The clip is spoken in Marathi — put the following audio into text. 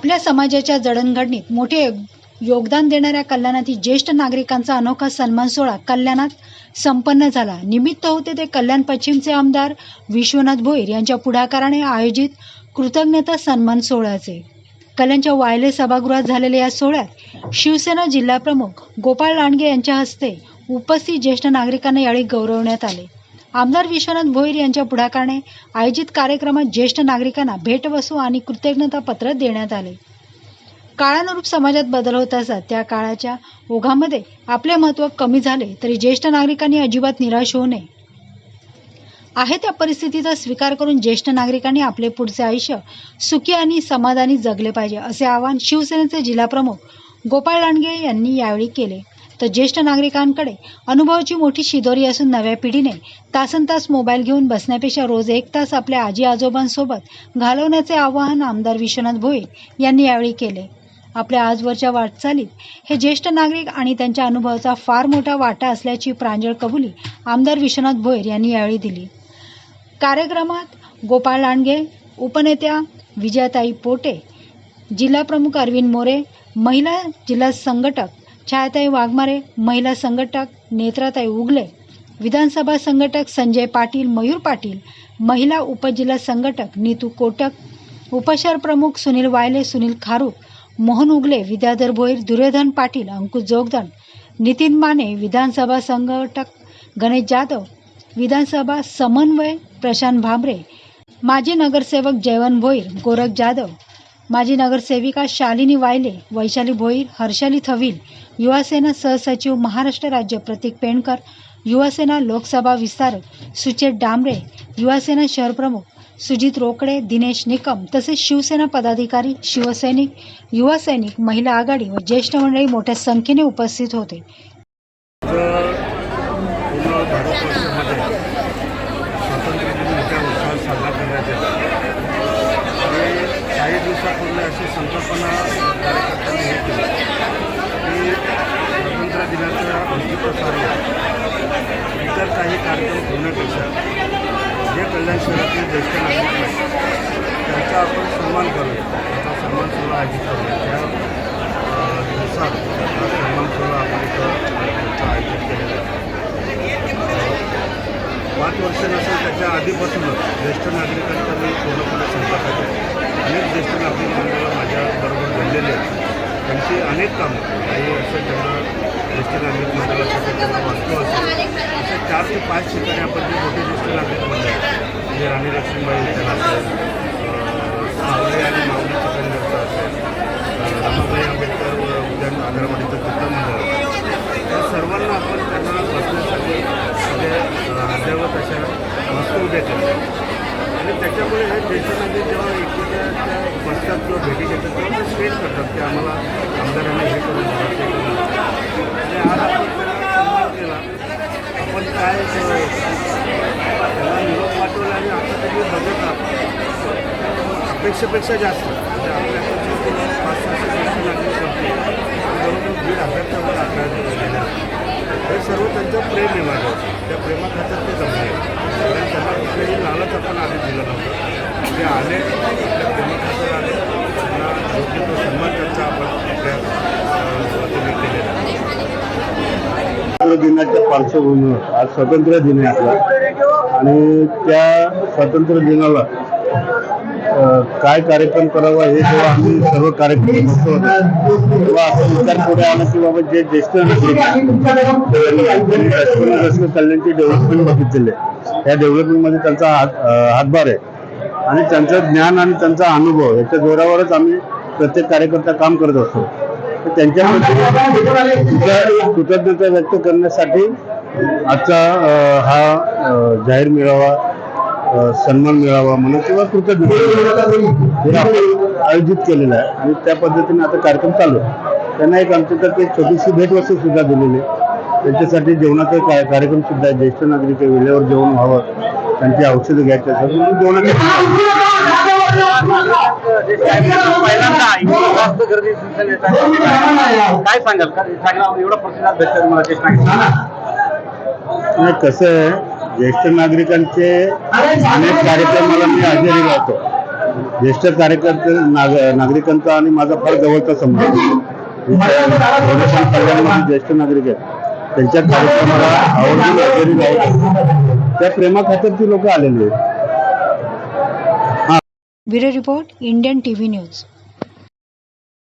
आपल्या समाजाच्या जडणघडणीत मोठे योगदान देणाऱ्या कल्याणातील ज्येष्ठ नागरिकांचा अनोखा सन्मान सोहळा कल्याणात संपन्न झाला. निमित्त होते ते कल्याण पश्चिमचे आमदार विश्वनाथ भोईर यांच्या पुढाकाराने आयोजित कृतज्ञता सन्मान सोहळ्याचे. कल्याणच्या वायले सभागृहात झालेल्या या सोहळ्यात शिवसेना जिल्हाप्रमुख गोपाळ लांडगे यांच्या हस्ते उपस्थित ज्येष्ठ नागरिकांना यावेळी गौरवण्यात आले. आमदार विश्वनाथ भोईर यांच्या पुढाकाराने आयोजित कार्यक्रमात ज्येष्ठ नागरिकांना भेटवस्तू आणि कृतज्ञता पत्र देण्यात आले. काळानुरूप समाजात बदल होत असतात त्या काळाच्या ओघामध्ये आपले महत्त्व कमी झाले तरी ज्येष्ठ नागरिकांनी अजिबात निराश होऊ नये. आहे त्या परिस्थितीचा स्वीकार करून ज्येष्ठ नागरिकांनी आपले पुढचे आयुष्य सुखी आणि समाधानी जगले पाहिजे असे आवाहन शिवसेनेचे जिल्हाप्रमुख गोपाळ लांडगे यांनी यावेळी केले. तर ज्येष्ठ नागरिकांकडे अनुभवाची मोठी शिदोरी असून नव्या पिढीने तासन तास मोबाईल घेऊन बसण्यापेक्षा रोज एक तास आपल्या आजी आजोबांसोबत घालवण्याचे आवाहन आमदार विश्वनाथ भोईर यांनी यावेळी केले. आपल्या आजवरच्या वाटचालीत हे ज्येष्ठ नागरिक आणि त्यांच्या अनुभवाचा फार मोठा वाटा असल्याची प्रांजळ कबुली आमदार विश्वनाथ भोईर यांनी यावेळी दिली. कार्यक्रमात गोपाळ लांडगे उपनेत्या विजयाताई पोटे जिल्हाप्रमुख अरविंद मोरे महिला जिल्हा संघटक छायाताई वाघमारे महिला संघटक नेत्राताई उगले विधानसभा संघटक संजय पाटील मयूर पाटील महिला उपजिल्हा संघटक नीतू कोटक उपशहर प्रमुख सुनील वायले सुनील खारूक मोहन उगले विद्याधर भोईर दुर्योधन पाटील अंकुश जोगदन नितीन माने विधानसभा संघटक गणेश जाधव विधानसभा समन्वय प्रशांत भामरे माजी नगरसेवक जयवंत भोईर गोरख जाधव माजी नगरसेविका शालिनी वायले वैशाली भोईर हर्षाली थविल युवासेना सहसचिव महाराष्ट्र राज्य प्रतीक पेणकर युवासेना लोकसभा विस्तारक सुचेत डांबरे युवासेना शहरप्रमुख सुजित रोकडे दिनेश निकम तसेच शिवसेना पदाधिकारी शिवसैनिक युवा सैनिक महिला आघाडी व ज्येष्ठ मंडळी मोठ्या संख्येने उपस्थित होते पूर्ण भारतवर्षामध्ये स्वातंत्र्य दिन मोठ्या उत्साहात साजरा करण्यात येतो आणि काही दिवसापूर्वी अशी संकल्पना कार्यकर्त्यांनी हे केली की स्वातंत्र्य दिनाच्या अंतिप्रसारी इतर काही कार्यक्रम होण्यापेक्षा जे कल्याण शहरातील ज्येष्ठ नागरिक आहेत त्यांचा आपण सन्मान करूया त्यांचा सन्मान सोहळा आयोजित करूया त्या दिवसात हा सन्मान सोहळा आपण इथं आयोजित केलेला आहे. पाच वर्ष नसेल त्याच्या आधीपासूनच ज्येष्ठ नागरिकांचा मी पूर्णपणे संपर्कात आहे अनेक ज्येष्ठ नागरिक मंडळाला माझ्याबरोबर घडलेले आहेत त्यांची अनेक कामं काही असं ज्यांना ज्येष्ठ नागरिक मंडळासाठी त्यांना वास्तव असेल असे चार ते पाच ठिकाणी आपण जे मोठे ज्येष्ठ नागरिक मंडळ म्हणजे राणी लक्ष्मीबाई उद्यान असेल अं, आणि माऊली चिकनगरचं असेल रमाबाई आंबेडकर उद्यान आधारवाडीचं चित्र मंडळ असेल सर्वांना आपण त्यांना बसण्यासाठी म्हणजे अद्यावत अशा वस्तू उद्या केल्या. आणि त्याच्यामुळे हे ज्येष्ठ नागरिक जेव्हा एकमेकांच्या बसतात किंवा भेटी घेतात तेव्हा ते स्टेट करतात की आम्हाला आमदारांनी हे करून दिलं ते करून दिलं आणि आज आपण त्यांना सन्मान केला आपण काय केलं? त्यांना निरोप पाठवला आणि आता त्यांनी बघत आहात अपेक्षेपेक्षा जास्त. म्हणजे आपल्याकडचे पाच सहाशे ज्येष्ठ नागरिक होते बरोबर दीड हजारच्या वर आकडा दिलेला हे सर्व त्यांचं प्रेम आहे माझ्यावर त्या प्रेमाखात्यात ते जमले. कारण त्यांना कुठलेही लालच आपण आधी दिलं नव्हतं. ते आले त्या प्रेमाखात्यात आले. त्यांना योग्य तो सन्मान त्यांचा आपण आपल्या केलेला दिनाच्या पार्श्वभूमीवर. आज स्वातंत्र्य दिन आहे आपला. आणि त्या स्वातंत्र्य दिनाला काय कार्यक्रम करावा हे जेव्हा आम्ही सर्व कार्यक्रम बघतो. तेव्हा असं विचार पुढे आला की बाबा जे ज्येष्ठ नागरिक त्यांनी कल्याणची डेव्हलपमेंट बघितलेली आहे. त्या डेव्हलपमेंटमध्ये त्यांचा हात हातभार आहे. आणि त्यांचं ज्ञान आणि त्यांचा अनुभव याच्या जोरावरच आम्ही प्रत्येक कार्यकर्ता काम करत असतो. तर त्यांच्यामध्ये कृतज्ञता व्यक्त करण्यासाठी आजचा हा जाहीर मेळावा सन्मान मिळावा म्हणून किंवा हे आपण आयोजित केलेलं आहे आणि त्या पद्धतीने आता कार्यक्रम चालू आहे त्यांना एक आमच्यातर्फे छोटीशी भेटवस्तू सुद्धा दिलेली आहे त्यांच्यासाठी जेवणाचा काय कार्यक्रम सुद्धा आहे ज्येष्ठ नागरिक वेळेवर जेवण व्हावं त्यांची औषधं घ्यायची जेवणाचे. काय सांगाल का एवढा प्रतिसाद भेटतो तुम्हाला? नाही कसं आहे ज्येष्ठ नागरिकांचे अनेक कार्यक्रमाला मी हजेरी लावतो. ज्येष्ठ कार्यकर्ते नाग नागरिकांचा आणि माझा फार जवळचा संबंध. कल्याणमध्ये ज्येष्ठ नागरिक आहेत. त्यांच्या कार्यक्रमाला आवडून हजेरी लावतो. त्या प्रेमाखातर ती लोक आलेली आहेत. Bureau report Indian TV news.